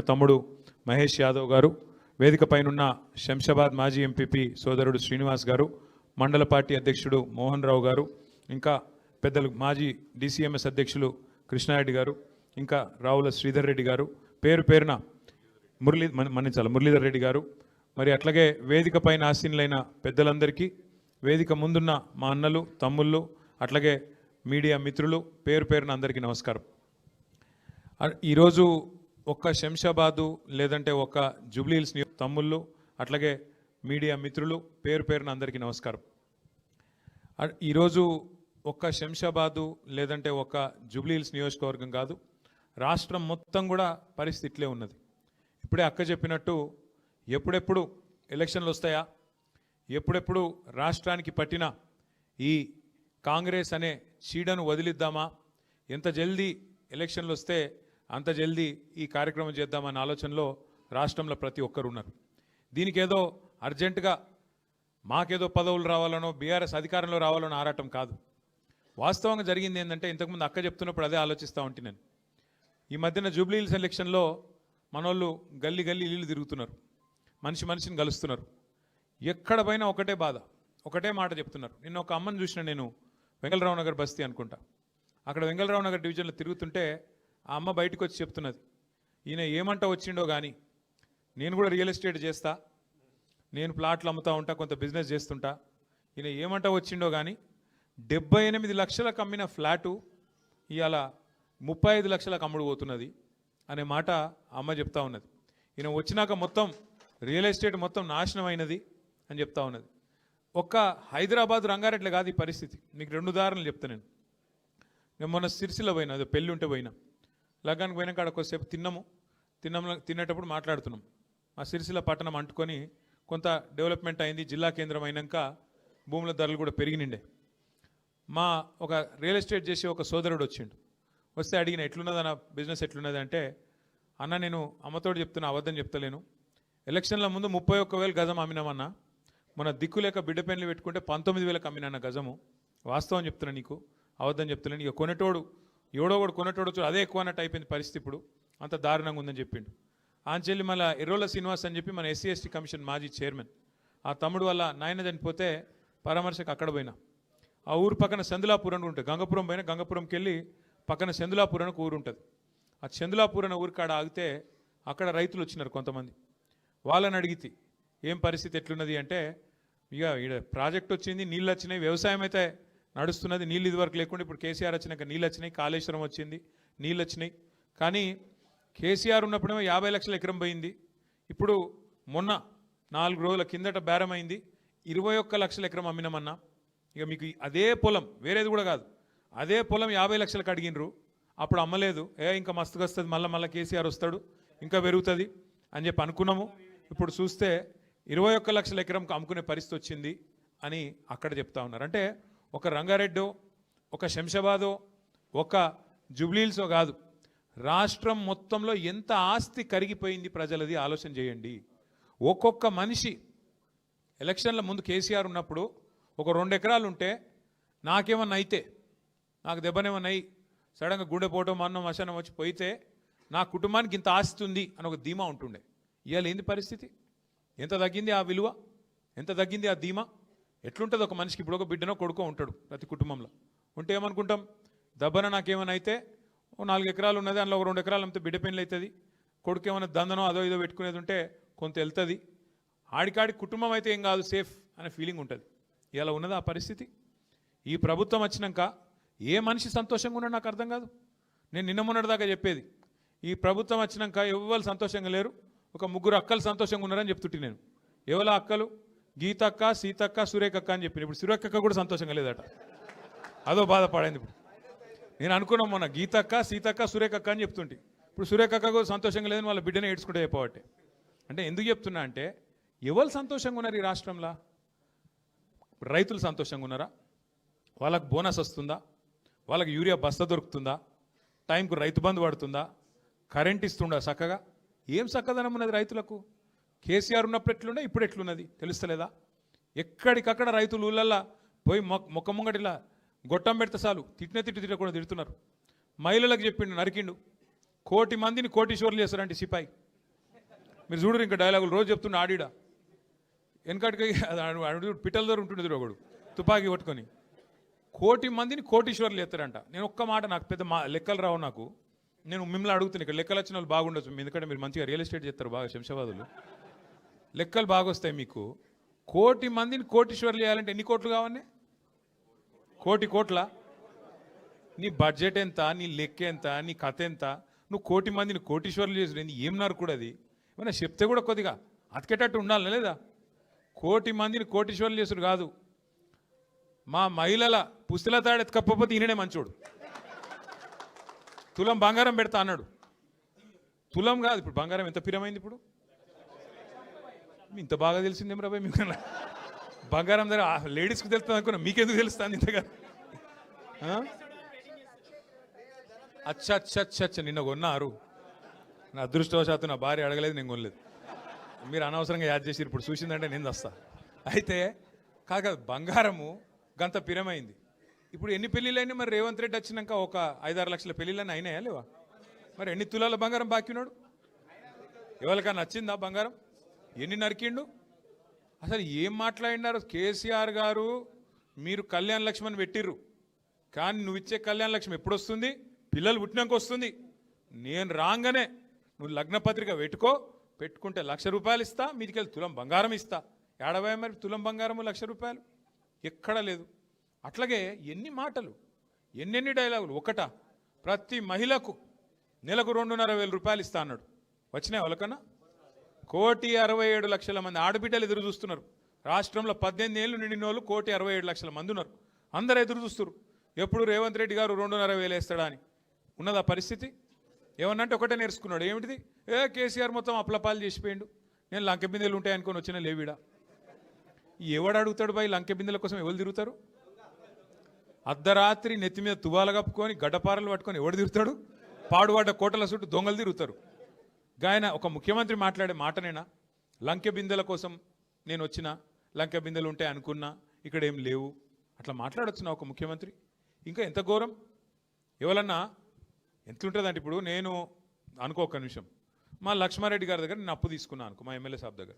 తమ్ముడు మహేష్ యాదవ్ గారు వేదిక పైనున్న శంషాబాద్ మాజీ ఎంపీపీ సోదరుడు శ్రీనివాస్ గారు మండల పార్టీ అధ్యక్షుడు మోహన్ రావు గారు ఇంకా పెద్దలు మాజీ డిసిఎంఎస్ అధ్యక్షులు కృష్ణారెడ్డి గారు ఇంకా రావుల శ్రీధర్ రెడ్డి గారు పేరు పేరున మురళీ మన్నించాలి మురళీధర్ రెడ్డి గారు. మరి అట్లాగే వేదిక పైన ఆసీనులైన పెద్దలందరికీ వేదిక ముందున్న మా అన్నలు తమ్ముళ్ళు అట్లాగే మీడియా మిత్రులు పేరు పేరున అందరికీ నమస్కారం. ఈరోజు ఒక్క శంషాబాదు లేదంటే ఒక్క జూబ్లీహిల్స్ నియో- తమ్ముళ్ళు అట్లాగే మీడియా మిత్రులు పేరు పేరున అందరికీ నమస్కారం. ఈరోజు ఒక్క శంషాబాదు లేదంటే ఒక్క జూబ్లీహిల్స్ నియోజకవర్గం కాదు రాష్ట్రం మొత్తం కూడా పరిస్థితి ఇట్లే ఉన్నది. ఇప్పుడే అక్క చెప్పినట్టు ఎప్పుడెప్పుడు ఎలక్షన్లు వస్తాయా ఎప్పుడెప్పుడు రాష్ట్రానికి పట్టిన ఈ కాంగ్రెస్ అనే చీడను వదిలిద్దామా ఎంత జల్దీ ఎలక్షన్లు వస్తే అంత జల్దీ ఈ కార్యక్రమం చేద్దామన్న ఆలోచనలో రాష్ట్రంలో ప్రతి ఒక్కరు ఉన్నారు దీనికి ఏదో అర్జెంటుగా మాకేదో పదవులు రావాలనో బీఆర్ఎస్ అధికారంలో రావాలనో ఆరాటం కాదు. వాస్తవంగా జరిగింది ఏంటంటే ఇంతకుముందు అక్క చెప్తున్నప్పుడు అదే ఆలోచిస్తూ ఉంటే నేను. ఈ మధ్యన జూబ్లీ హిల్స్ ఎలక్షన్లో మనోళ్ళు గల్లీ గల్లీ ఇల్లు తిరుగుతున్నారు. మనిషి మనిషిని కలుస్తున్నారు. ఎక్కడ పైన ఒకటే బాధ ఒకటే మాట చెప్తున్నారు. నిన్న ఒక అమ్మని చూసిన నేను వెంగళరావు నగర్ బస్తీ అనుకుంటా. అక్కడ వెంగళరావు నగర్ డివిజన్లో తిరుగుతుంటే ఆ అమ్మ బయటకు వచ్చి చెప్తున్నది ఈయన ఏమంట వచ్చిండో కానీ నేను కూడా రియల్ ఎస్టేట్ చేస్తా నేను ప్లాట్లు అమ్ముతా ఉంటా కొంత బిజినెస్ చేస్తుంటా. ఈయన ఏమంట వచ్చిండో కానీ డెబ్బై ఎనిమిది లక్షలకు అమ్మిన ఫ్లాటు ఇవాళ ముప్పై ఐదు లక్షలకు అమ్ముడు పోతున్నది అనే మాట అమ్మ చెప్తా ఉన్నది. ఈయన వచ్చినాక మొత్తం రియల్ ఎస్టేట్ మొత్తం నాశనం అయినది అని చెప్తా ఉన్నది. ఒక్క హైదరాబాద్ రంగారెడ్డి కాదు ఈ పరిస్థితి. మీకు రెండు ఉదాహరణలు చెప్తా నేను. నేను మొన్న సిరిసిల్ల పోయినా అదే పెళ్ళి ఉంటే పోయినా. లగ్గానికి పోయినాక అక్కడ కొద్దిసేపు తిన్నాము. తిన్నాము తినేటప్పుడు మాట్లాడుతున్నాం. ఆ సిరిసిల్ల పట్టణం అంటుకొని కొంత డెవలప్మెంట్ అయింది జిల్లా కేంద్రం అయినాక భూముల ధరలు కూడా పెరిగినిండే. మా ఒక రియల్ ఎస్టేట్ చేసే ఒక సోదరుడు వచ్చిండు. వస్తే అడిగిన ఎట్లున్నది అన్న బిజినెస్ ఎట్లున్నది? అంటే అన్న నేను అమ్మతోడు చెప్తున్నా అబద్ధం చెప్తలేను. ఎలక్షన్ల ముందు ముప్పై ఒక్క వేలు గజం అమ్మినామన్నా. మన దిక్కు లేక బిడ్డ పెన్లు పెట్టుకుంటే పంతొమ్మిది వేలకు అమ్మినాన్న గజము. వాస్తవం చెప్తున్నా నీకు అబద్ధం చెప్తలేను. ఇక కొనేటోడు ఎవడో కూడా కొనేటోడు అదే ఎక్కువ అన్నట్టు అయిపోయింది పరిస్థితి ఇప్పుడు. అంత దారుణంగా ఉందని చెప్పిండు. ఆంచెల్లి మళ్ళీ ఎర్రోల శ్రీనివాస్ అని చెప్పి మన ఎస్సీ ఎస్టీ కమిషన్ మాజీ చైర్మన్. ఆ తమ్ముడు వల్ల నాయన చనిపోతే పరామర్శకు అక్కడ పోయినా. ఆ ఊరు పక్కన సెందులాపూర్ అని ఉంటుంది. గంగపురం పైన గంగపురంకి వెళ్ళి పక్కన చందులాపూర్ అని ఊరు ఉంటుంది. ఆ చందులాపూర్ అనే ఊరు కాడ ఆగితే అక్కడ రైతులు వచ్చినారు కొంతమంది. వాళ్ళని అడిగితే ఏం పరిస్థితి ఎట్లున్నది అంటే ఇక ఈడ ప్రాజెక్ట్ వచ్చింది నీళ్ళు వచ్చినాయి వ్యవసాయం అయితే నడుస్తున్నది నీళ్ళు ఇదివరకు లేకుండా ఇప్పుడు కేసీఆర్ వచ్చినాక నీళ్ళు వచ్చినాయి కాళేశ్వరం వచ్చింది నీళ్ళు వచ్చినాయి. కానీ కేసీఆర్ ఉన్నప్పుడేమో యాభై లక్షల ఎకరం పోయింది. ఇప్పుడు మొన్న నాలుగు రోజుల కిందట బేరమైంది. ఇరవై ఒక్క లక్షల ఎకరం అమ్మినామన్నా ఇక మీకు అదే పొలం వేరేది కూడా కాదు. అదే పొలం యాభై లక్షలకు అడిగినరు. అప్పుడు అమ్మలేదు. ఏ ఇంకా మస్తుగా వస్తుంది మళ్ళీ మళ్ళీ కేసీఆర్ వస్తాడు ఇంకా పెరుగుతుంది అని చెప్పి అనుకున్నాము. ఇప్పుడు చూస్తే ఇరవై ఒక్క లక్షల ఎకరంకు అమ్ముకునే పరిస్థితి వచ్చింది అని అక్కడ చెప్తా ఉన్నారు. అంటే ఒక రంగారెడ్డో ఒక శంషాబాదో ఒక జుబ్లీల్సో కాదు. రాష్ట్రం మొత్తంలో ఎంత ఆస్తి కరిగిపోయింది ప్రజలది ఆలోచన చేయండి. ఒక్కొక్క మనిషి ఎలక్షన్ల ముందు కేసీఆర్ ఉన్నప్పుడు ఒక రెండు ఎకరాలు ఉంటే నాకేమన్నా అయితే నాకు దెబ్బనేమన్నా అయ్యి సడన్గా గుండెపోవటం అన్నం మశానం వచ్చి పోయితే నా కుటుంబానికి ఇంత ఆస్తి ఉంది అని ఒక ధీమా ఉంటుండే. ఇవాళ ఏంది పరిస్థితి? ఎంత తగ్గింది ఆ విలువ? ఎంత తగ్గింది ఆ ధీమా? ఎట్లుంటుంది ఒక మనిషికి? ఇప్పుడు ఒక బిడ్డనో కొడుకో ఉంటాడు ప్రతి కుటుంబంలో. ఉంటే ఏమనుకుంటాం? దబ్బన నాకేమైనా అయితే ఓ నాలుగు ఎకరాలు ఉన్నది అందులో ఒక రెండు ఎకరాలు అమ్మితే బిడ్డ పెళ్ళి అవుతుంది కొడుకు ఏమైనా దందనో అదో ఇదో పెట్టుకునేది ఉంటే కొంత వెళ్తుంది. ఆడికాడి కుటుంబం అయితే ఏం కాదు సేఫ్ అనే ఫీలింగ్ ఉంటుంది. ఇలా ఉన్నది ఆ పరిస్థితి. ఈ ప్రభుత్వం వచ్చినాక ఏ మనిషి సంతోషంగా ఉన్నాడు నాకు అర్థం కాదు. నేను నిన్న మొన్నటి దాకా చెప్పేది. ఈ ప్రభుత్వం వచ్చినాక ఎవ్వరు సంతోషంగా లేరు. ఒక ముగ్గురు అక్కలు సంతోషంగా ఉన్నారని చెప్తుంటే నేను. ఎవల అక్కలు? గీతక్క సీతక్క సురేఖక్క అని చెప్పిన. ఇప్పుడు సురేఖక్క కూడా సంతోషంగా లేదట. అదో బాధపడింది ఇప్పుడు. నేను అనుకున్నాం మొన్న గీతక్క సీతక్క సురేఖక్క అని చెప్తుంటే. ఇప్పుడు సురేఖక్క కూడా సంతోషంగా లేదని వాళ్ళ బిడ్డనే ఏడ్చుకుంటే చెప్పబట్టే అంటే ఎందుకు చెప్తున్నా అంటే ఎవరు సంతోషంగా ఉన్నారు ఈ రాష్ట్రంలో? రైతులు సంతోషంగా ఉన్నారా? వాళ్ళకి బోనస్ వస్తుందా? వాళ్ళకి యూరియా బస్తా దొరుకుతుందా? టైంకు రైతు బంధు పడుతుందా? కరెంట్ ఇస్తుందా చక్కగా? ఏం చక్కదనం ఉన్నది రైతులకు? కేసీఆర్ ఉన్నప్పుడు ఎట్లుండే ఇప్పుడు ఎట్లున్నది? తెలుస్తలేదా? ఎక్కడికక్కడ రైతులు ఊళ్ళల్లో పోయి మొక్క ముంగటిలా గొట్టం పెడితే చాలు. తిట్టిన తిట్టి తిట్టకుండా తిడుతున్నారు. మహిళలకు చెప్పిండు నరికిండు. కోటి మందిని కోటీశ్వర్లు చేస్తారంటే సిపాయి. మీరు చూడరు ఇంకా డైలాగులు. రోజు చెప్తున్న ఆడిడా. వెనకటికి పిట్టల దగ్గర ఉంటుండే ఒకడు. తుపాకీ పట్టుకొని కోటి మందిని కోటీశ్వర్లు చేస్తారంట. నేను ఒక్క మాట నాకు పెద్ద మా లెక్కలు రావు నాకు. నేను మిమ్మల్ని అడుగుతున్నాను ఇక్కడ లెక్కలు వచ్చిన వాళ్ళు బాగుండొచ్చు. ఎందుకంటే మీరు మంచిగా రియల్ ఎస్టేట్ చేస్తారు బాగా శంషాబాదులు. లెక్కలు బాగా వస్తాయి మీకు. కోటి మందిని కోటీశ్వర్లు చేయాలంటే ఎన్ని కోట్లు కావాలి కోటి కోట్ల? నీ బడ్జెట్ ఎంత? నీ లెక్క ఎంత? నీ కథ ఎంత? నువ్వు కోటి మందిని కోటీశ్వర్లు చేసి ఏం కూడా అది? ఏమైనా చెప్తే కూడా కొద్దిగా అతికేటట్టు ఉండాలి లేదా? కోటి మందిని కోటీశ్వర్లు చేసుడు కాదు. మా మహిళల పుస్తల తాడు ఎత్తుకపోతే ఈయననే మంచోడు. తులం బంగారం పెడతా అన్నాడు. తులం కాదు ఇప్పుడు బంగారం ఎంత పిరమైంది ఇప్పుడు? ఇంత బాగా తెలిసిందేం రాబాయ్ మీకు బంగారం ధర లేడీస్కి తెలుస్తుంది అనుకున్నా మీకెందుకు తెలుస్తుంది ఇంతగా? అచ్చా అచ్చా అచ్చా అచ్చా నిన్న కొన్నారు. నా అదృష్టవశాత్తు నా భార్య అడగలేదు నేను కొనలేదు. మీరు అనవసరంగా యాద్ చేసి ఇప్పుడు చూసిందంటే నేను వస్తా. అయితే కాక బంగారము గంత పిరమైంది. ఇప్పుడు ఎన్ని పెళ్ళిళ్ళైనా మరి రేవంత్ రెడ్డి వచ్చినాక ఒక ఐదారు లక్షల పెళ్ళిళ్ళని అయినాయా లేవా? మరి ఎన్ని తులాల బంగారం బాకీ ఉన్నాడు? ఎవరికైనా నచ్చిందా బంగారం? ఎన్ని నరికిండు? అసలు ఏం మాట్లాడినారు? కేసీఆర్ గారు మీరు కళ్యాణ లక్ష్మణ్ పెట్టిర్రు. కానీ నువ్వు ఇచ్చే కళ్యాణ లక్ష్మి ఎప్పుడు వస్తుంది పిల్లలు పుట్టినాక వస్తుంది నేను రాగానే. నువ్వు లగ్న పత్రిక పెట్టుకో పెట్టుకుంటే లక్ష రూపాయలు ఇస్తా మీదికెళ్ళి తులం బంగారం ఇస్తా. ఏడవై మరి తులం బంగారము లక్ష రూపాయలు? ఎక్కడా లేదు. అట్లాగే ఎన్ని మాటలు ఎన్నెన్ని డైలాగులు. ఒకట ప్రతి మహిళకు నెలకు రెండున్నర వేల రూపాయలు ఇస్తా అన్నాడు. వచ్చినాయి వాళ్ళకన్నా? కోటి అరవై ఏడు లక్షల మంది ఆడబిడ్డలు ఎదురు చూస్తున్నారు. రాష్ట్రంలో పద్దెనిమిది ఏళ్ళు నిండిన వాళ్ళు కోటి అరవై ఏడు లక్షల మంది ఉన్నారు. అందరు ఎదురు చూస్తున్నారు. ఎప్పుడు రేవంత్ రెడ్డి గారు రెండున్నర వేలు వేస్తాడా అని. ఉన్నదా పరిస్థితి? ఏమన్నంటే ఒకటే నేర్చుకున్నాడు. ఏమిటిది? ఏ కేసీఆర్ మొత్తం అప్లపాలు చేసిపోయిండు. నేను లంక బిందెలు ఉంటాయి అనుకొని వచ్చిన లేవిడా? ఎవడు అడుగుతాడు బాయ్ లంకె బిందెల కోసం ఎవరు తిరుగుతారు? అర్ధరాత్రి నెత్తి మీద తువాలు కప్పుకొని గడ్డపారలు పట్టుకొని ఎవడు తిరుగుతాడు? పాడువాడ కోటల చుట్టూ దొంగలు తిరుగుతారు. గాయన ఒక ముఖ్యమంత్రి మాట్లాడే మాటనేనా లంకె బిందెల కోసం నేను వచ్చిన? లంకె బిందెలు ఉంటాయి అనుకున్నా? ఇక్కడ ఏం లేవు? అట్లా మాట్లాడొచ్చునా ఒక ముఖ్యమంత్రి? ఇంకా ఎంత ఘోరం? ఎవరన్నా ఎంతుంటుందంటే ఇప్పుడు నేను అనుకో ఒక్క నిమిషం. మా లక్ష్మారెడ్డి గారి దగ్గర నేను అప్పు తీసుకున్నాను అనుకో మా ఎమ్మెల్యే సాబ్ దగ్గర.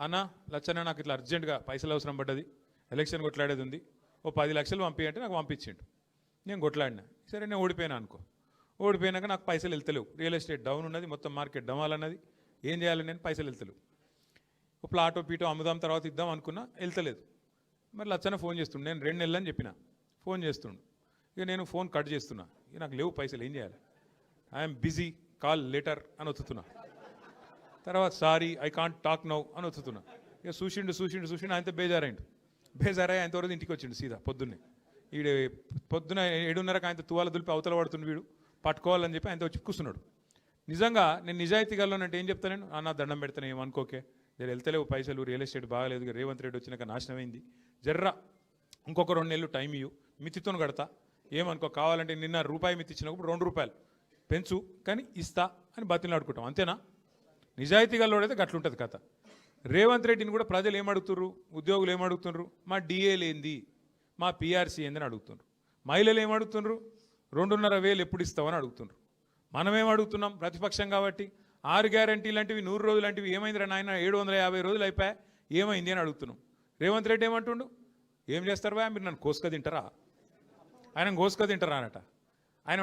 అన్న లచ్చన్న నాకు ఇట్లా అర్జెంటుగా పైసలు అవసరం పడ్డది. ఎలక్షన్ కొట్లాడేది ఉంది. ఓ పది లక్షలు పంపి అంటే నాకు పంపించిండు. నేను కొట్లాడినా. సరే నేను ఓడిపోయినా అనుకో. ఓడిపోయినాక నాకు పైసలు వెళ్తలేవు. రియల్ ఎస్టేట్ డౌన్ ఉన్నది మొత్తం మార్కెట్ డౌన్ అన్నది ఏం చేయాలి నేను? పైసలు వెళ్తలేవు. ఓ ప్లాటో పీటో అమ్ముదాం తర్వాత ఇద్దాం అనుకున్నా వెళ్తలేదు. మరి లచ్చన ఫోన్ చేస్తుండు. నేను రెండు నెలలు అని చెప్పిన. ఫోన్ చేస్తుండు. ఇక నేను ఫోన్ కట్ చేస్తున్నా. ఇక నాకు లేవు పైసలు ఏం చేయాలి? ఐఎమ్ బిజీ కాల్ లెటర్ అని ఒత్తుతున్నా. తర్వాత sorry I can't talk now అని ఒత్తుతున్నా. ఇక చూసిండు చూసిండు చూసిండు ఆయనతో బేజారైండు. బేజారై ఆయన వరకు ఇంటికి వచ్చిండు? సీదా పొద్దున్నే. ఈడు పొద్దున ఏడున్నరకు ఆయనతో తువాల దులిపి అవతల పడుతుండు వీడు. పట్టుకోవాలని చెప్పి ఆయనతో వచ్చి కూర్చున్నాడు. నిజంగా నేను నిజాయితీ అంటే ఏం చెప్తాను నేను? అన్న దండం పెడతాను ఏమనుకోకే జర వెళ్తలేవు పైసలు రియల్ ఎస్టేట్ బాగాలేదు రేవంత్ రెడ్డి వచ్చినాక నాశనమైంది. జర్రా ఇంకొక రెండు నెలలు టైం ఇవ్వు మితితో కడతా. ఏమనుకో కావాలంటే నిన్న రూపాయి మితి ఇచ్చినప్పుడు రెండు రూపాయలు. పెంచు కానీ ఇస్తా అని బతిలాడుకుంటాం అంతేనా? నిజాయితీ గల్లోడైతే గట్లుంటుంది కథ. రేవంత్ రెడ్డిని కూడా ప్రజలు ఏమడుగుతున్నారు ఉద్యోగులు ఏమడుగుతున్నారు మా డిఏ లేంది మా పిఆర్సీ ఏందని అడుగుతున్నారు మహిళలు ఏమడుగుతున్నారు రెండున్నర వేలు ఎప్పుడు ఇస్తామని అడుగుతున్నారు మనమేం అడుగుతున్నాం? ప్రతిపక్షం కాబట్టి. ఆరు గ్యారంటీ లాంటివి నూరు రోజులు లాంటివి ఏమైందిరా నాయన? ఏడు వందల యాభై రోజులు అయిపోయా? ఏమైంది అని అడుగుతున్నాం. రేవంత్ రెడ్డి ఏమంటుండు? ఏం చేస్తారు బా మీరు నన్ను కోసుక తింటారా? ఆయన కోసుక తింటారా అనట ఆయన